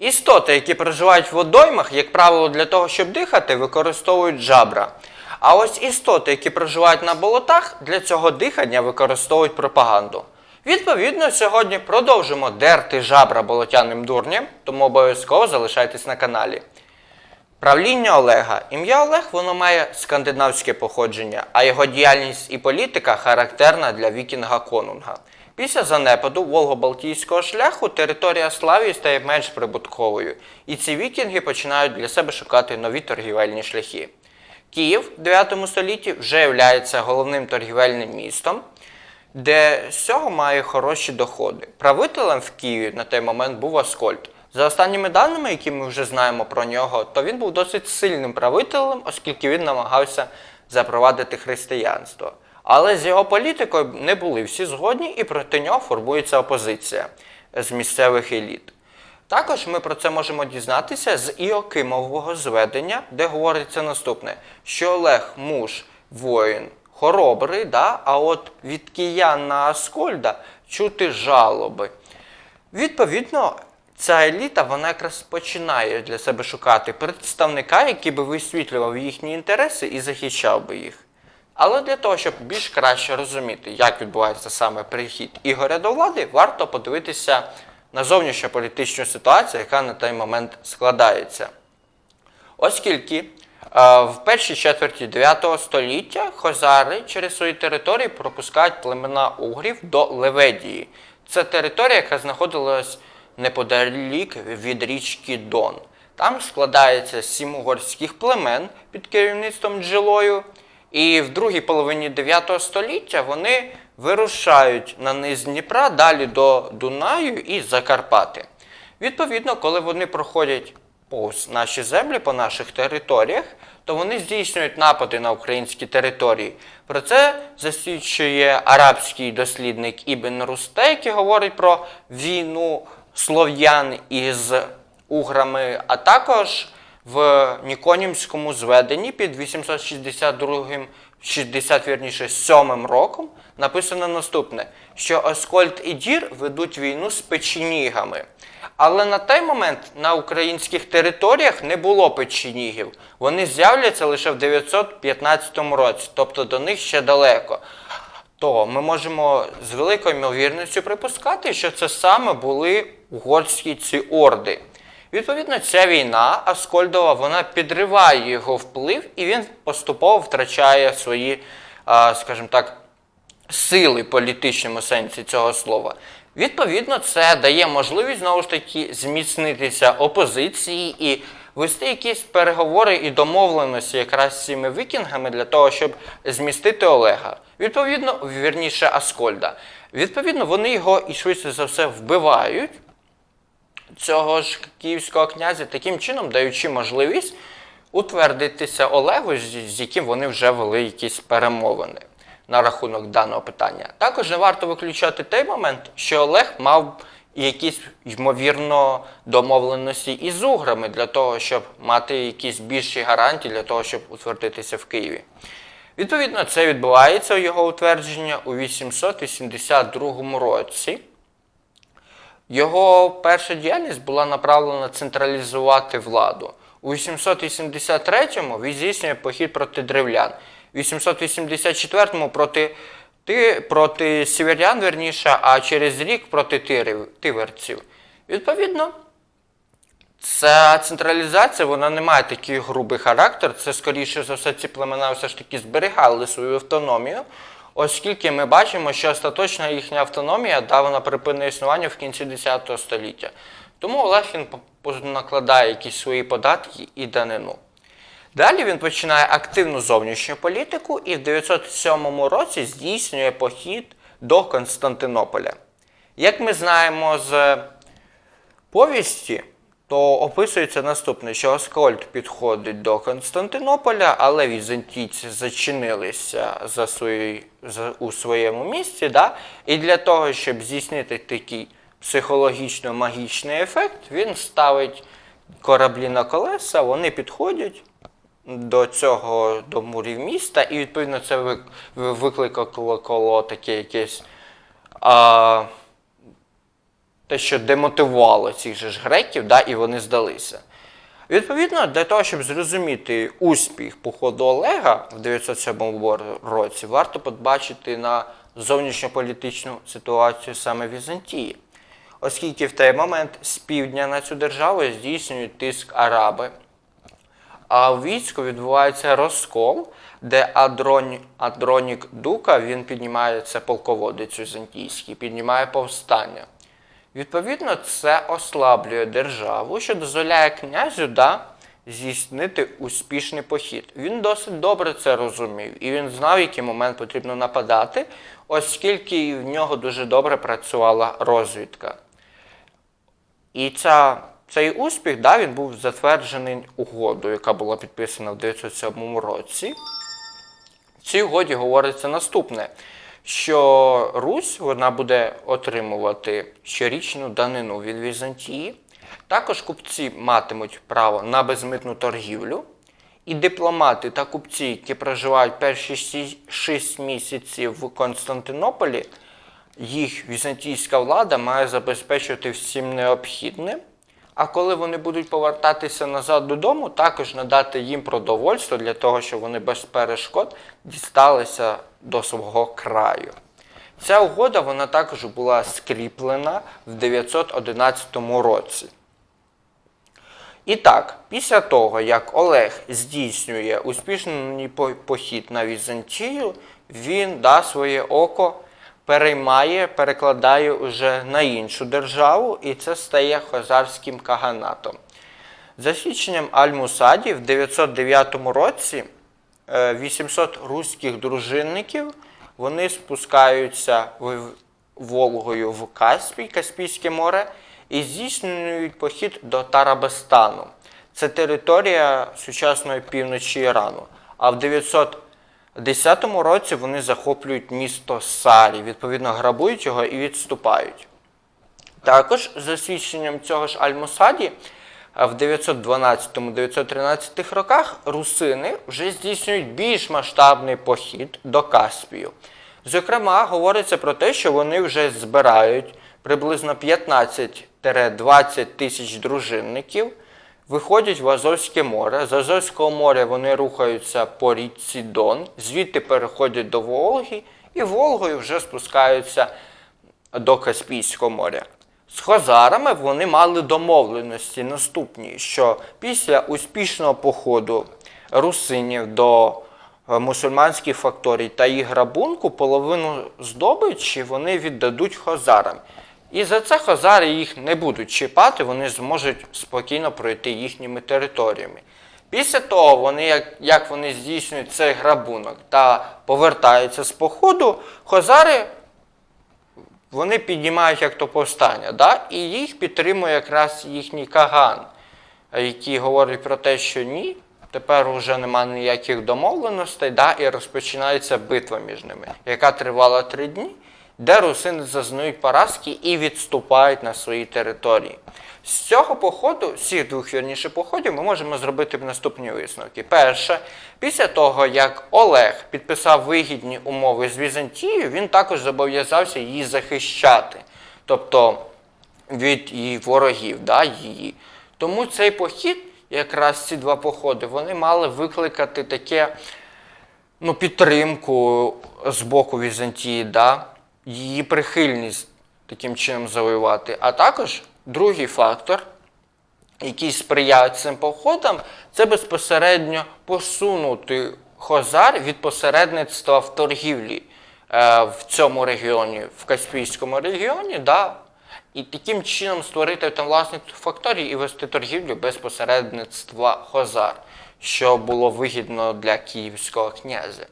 Істоти, які проживають в водоймах, як правило, для того, щоб дихати, використовують жабра. А ось істоти, які проживають на болотах, для цього дихання використовують пропаганду. Відповідно, сьогодні продовжимо дерти жабра болотяним дурням, тому обов'язково залишайтесь на каналі. Правління Олега. Ім'я Олег воно має скандинавське походження, а його діяльність і політика характерна для вікінга Конунга. Після занепаду Волго-Балтійського шляху територія Славії стає менш прибутковою, і ці вікінги починають для себе шукати нові торгівельні шляхи. Київ в 9 столітті вже є головним торгівельним містом, де з цього має хороші доходи. Правителем в Києві на той момент був Аскольд. За останніми даними, які ми вже знаємо про нього, то він був досить сильним правителем, оскільки він намагався запровадити християнство. Але з його політикою не були всі згодні, і проти нього формується опозиція з місцевих еліт. Також ми про це можемо дізнатися з Іокимового зведення, де говориться наступне: що Олег муж, воїн, хоробрий, да? а от від киян на Аскольда чути жалоби. Відповідно, ця еліта вона якраз починає для себе шукати представника, який би висвітлював їхні інтереси і захищав би їх. Але для того, щоб більш краще розуміти, як відбувається саме прихід Ігоря до влади, варто подивитися на зовнішньополітичну ситуацію, яка на той момент складається. Оскільки е, в першій четверті 9 століття хозари через свої території пропускають племена угрів до Леведії. Це територія, яка знаходилась неподалік від річки Дон. Там складається сім угорських племен під керівництвом Джилою. І в другій половині 9 століття вони вирушають на низ Дніпра далі до Дунаю і Закарпати. Відповідно, коли вони проходять повз наші землі по наших територіях, то вони здійснюють напади на українські території. Про це засвідчує арабський дослідник Ібн Русте, який говорить про війну слов'ян із уграми, а також в Ніконімському зведенні під 862 60 вірніше 7 роком написано наступне: що Оскольд і Дір ведуть війну з печенігами. Але на той момент на українських територіях не було печенігів. Вони з'являться лише в 915 році, тобто до них ще далеко. То ми можемо з великою ймовірністю припускати, що це саме були угорські ці орди. Відповідно, ця війна Аскольдова вона підриває його вплив, і він поступово втрачає свої, скажімо так, сили політичному сенсі цього слова. Відповідно, це дає можливість знову ж таки зміцнитися опозиції і вести якісь переговори і домовленості якраз з цими вікінгами для того, щоб змістити Олега. Відповідно, вірніше Аскольда. Відповідно, вони його і швидше за все вбивають цього ж київського князя, таким чином даючи можливість утвердитися Олегу, з яким вони вже вели якісь перемовини на рахунок даного питання. Також не варто виключати той момент, що Олег мав якісь ймовірно домовленості із уграми для того, щоб мати якісь більші гарантії для того, щоб утвердитися в Києві. Відповідно, це відбувається його утвердження у 882 році. Його перша діяльність була направлена централізувати владу. У 883-му він здійснює похід проти древлян, у 884-му проти, ти, проти сіверян, верніше, а через рік проти тирів, тиверців. Відповідно, ця централізація вона не має такий грубий характер. Це, скоріше за все, ці племена все ж таки зберігали свою автономію, оскільки ми бачимо, що остаточна їхня автономія дала припинне існування в кінці 10 століття. Тому Олег накладає якісь свої податки і данину. Далі він починає активну зовнішню політику і в 907 році здійснює похід до Константинополя. Як ми знаємо з повісті, то описується наступне, що Аскольд підходить до Константинополя, але візантійці зачинилися за свої, за, у своєму місці. Да? І для того, щоб здійснити такий психологічно-магічний ефект, він ставить кораблі на колеса, вони підходять до цього до мурів міста, і відповідно це викликало таке якесь. А, те, що демотивувало цих же ж греків, да, і вони здалися. Відповідно, для того, щоб зрозуміти успіх походу Олега в 907 році, варто побачити на зовнішньополітичну ситуацію саме Візантії. Оскільки в той момент з півдня на цю державу здійснюють тиск араби, а в війську відбувається розкол, де Адроні, Адронік Дука він піднімає це полководець візантійський, піднімає повстання. Відповідно, це ослаблює державу, що дозволяє князю да, здійснити успішний похід. Він досить добре це розумів, і він знав, який момент потрібно нападати, оскільки в нього дуже добре працювала розвідка. І ця, цей успіх да, він був затверджений угодою, яка була підписана в 907 році. В цій угоді говориться наступне, що Русь вона буде отримувати щорічну данину від Візантії. Також купці матимуть право на безмитну торгівлю, і дипломати та купці, які проживають перші 6 місяців в Константинополі, їх візантійська влада має забезпечувати всім необхідним. А коли вони будуть повертатися назад додому, також надати їм продовольство для того, щоб вони без перешкод дісталися до свого краю. Ця угода вона також була скріплена в 911 році. І так, після того, як Олег здійснює успішний похід на Візантію, він да, своє око переймає, перекладає уже на іншу державу, і це стає Хозарським каганатом. За свідченням Аль-Мусаді в 909 році е, 800 руських дружинників вони спускаються Волгою в Каспій, Каспійське море, і здійснюють похід до Тарабестану. Це територія сучасної півночі Ірану. А в 910 році вони захоплюють місто Сарі, відповідно грабують його і відступають. Також, за свідченням цього ж Аль-Мусаді, в 912-913 роках русини вже здійснюють більш масштабний похід до Каспію. Зокрема, говориться про те, що вони вже збирають приблизно 15-20 тисяч дружинників, виходять в Азовське море. З Азовського моря вони рухаються по річці Дон, звідти переходять до Волги і Волгою вже спускаються до Каспійського моря. З хозарами вони мали домовленості наступні, що після успішного походу русинів до е, мусульманських факторій та їх грабунку половину здобичі вони віддадуть хозарам. І за це хозари їх не будуть чіпати, вони зможуть спокійно пройти їхніми територіями. Після того, вони, як, як вони здійснюють цей грабунок та повертаються з походу, хозари вони піднімають як то повстання, да? і їх підтримує якраз їхній Каган, який говорить про те, що ні, тепер вже немає ніяких домовленостей, да? і розпочинається битва між ними, яка тривала три дні, де русини зазнають поразки і відступають на свої території. З цього походу, з цих двох вірніше походів, ми можемо зробити наступні висновки. Перше, після того, як Олег підписав вигідні умови з Візантією, він також зобов'язався її захищати, тобто від її ворогів, да, її. Тому цей похід, якраз ці два походи, вони мали викликати таке ну, підтримку з боку Візантії, да, її прихильність таким чином завоювати. А також другий фактор, який сприяє цим походам, це безпосередньо посунути Хозар від посередництва в торгівлі е, в цьому регіоні, в Каспійському регіоні, да, і таким чином створити там власні факторії і вести торгівлю без посередництва Хозар, що було вигідно для київського князя.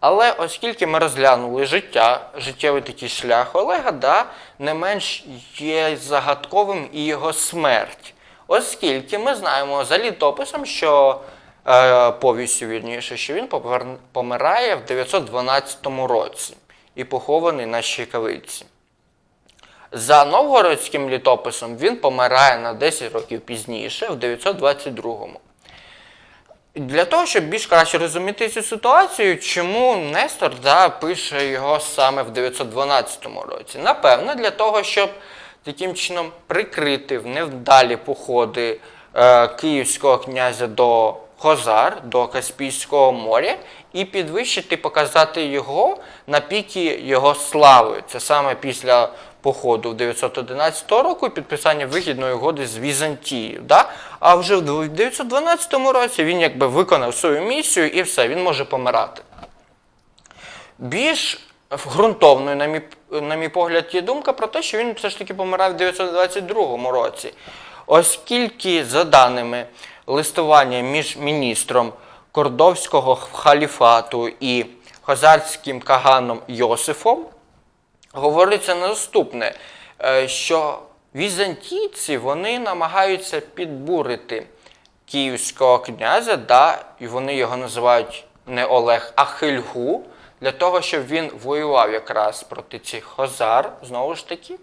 Але оскільки ми розглянули життя, життєвий такий шлях Олега, да, не менш є загадковим і його смерть. Оскільки ми знаємо за літописом, що е, повістю вірніше, що він помирає в 912 році і похований на Щекавиці. За новгородським літописом він помирає на 10 років пізніше, в 922-му. Для того, щоб більш краще розуміти цю ситуацію, чому Нестор да, пише його саме в 912 році? Напевно, для того, щоб таким чином прикрити в невдалі походи е, київського князя до Хозар, до Каспійського моря, і підвищити, показати його на піки його слави. Це саме після походу в 911 року і підписання вигідної угоди з Візантією. Да? А вже в 912 році він якби виконав свою місію і все, він може помирати. Більш ґрунтовною, на мій, на мій погляд, є думка про те, що він все ж таки помирав в 922 році. Оскільки, за даними листування між міністром Кордовського халіфату і хозарським каганом Йосифом, говориться наступне, е, що візантійці вони намагаються підбурити київського князя, да, і вони його називають не Олег, а Хильгу, для того, щоб він воював якраз проти цих хозар, знову ж таки.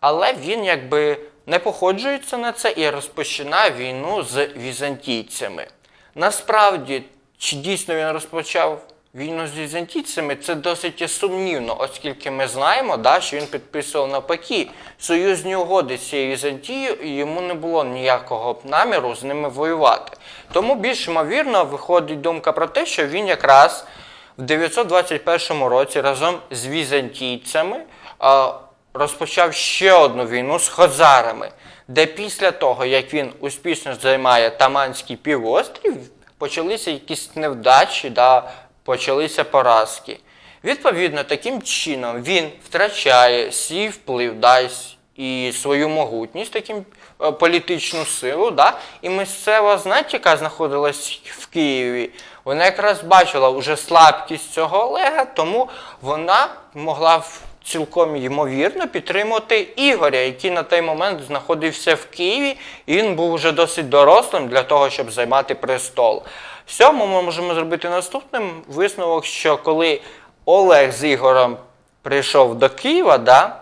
Але він якби не походжується на це і розпочинає війну з візантійцями. Насправді, чи дійсно він розпочав війну з візантійцями, це досить сумнівно, оскільки ми знаємо, да, що він підписував навпаки союзні угоди з цією Візантією, і йому не було ніякого наміру з ними воювати. Тому більш ймовірно виходить думка про те, що він якраз в 921 році разом з візантійцями розпочав ще одну війну з хозарами, де після того, як він успішно займає Таманський півострів, почалися якісь невдачі, да, почалися поразки. Відповідно, таким чином він втрачає свій вплив, да, і свою могутність, таким е, політичну силу, да, і місцева знать, яка знаходилась в Києві, вона якраз бачила вже слабкість цього Олега, тому вона могла цілком ймовірно підтримувати Ігоря, який на той момент знаходився в Києві, і він був вже досить дорослим для того, щоб займати престол. В цьому ми можемо зробити наступним висновок, що коли Олег з Ігорем прийшов до Києва, да,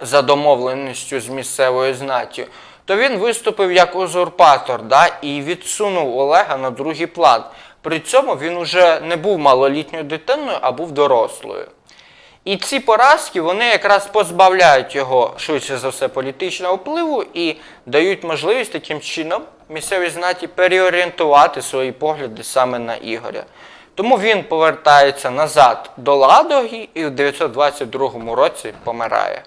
за домовленістю з місцевою знаттю, то він виступив як узурпатор да, і відсунув Олега на другий план. При цьому він уже не був малолітньою дитиною, а був дорослою. І ці поразки вони якраз позбавляють його швидше за все політичного впливу і дають можливість таким чином місцевій знаті переорієнтувати свої погляди саме на Ігоря. Тому він повертається назад до Ладоги і в 922 році помирає.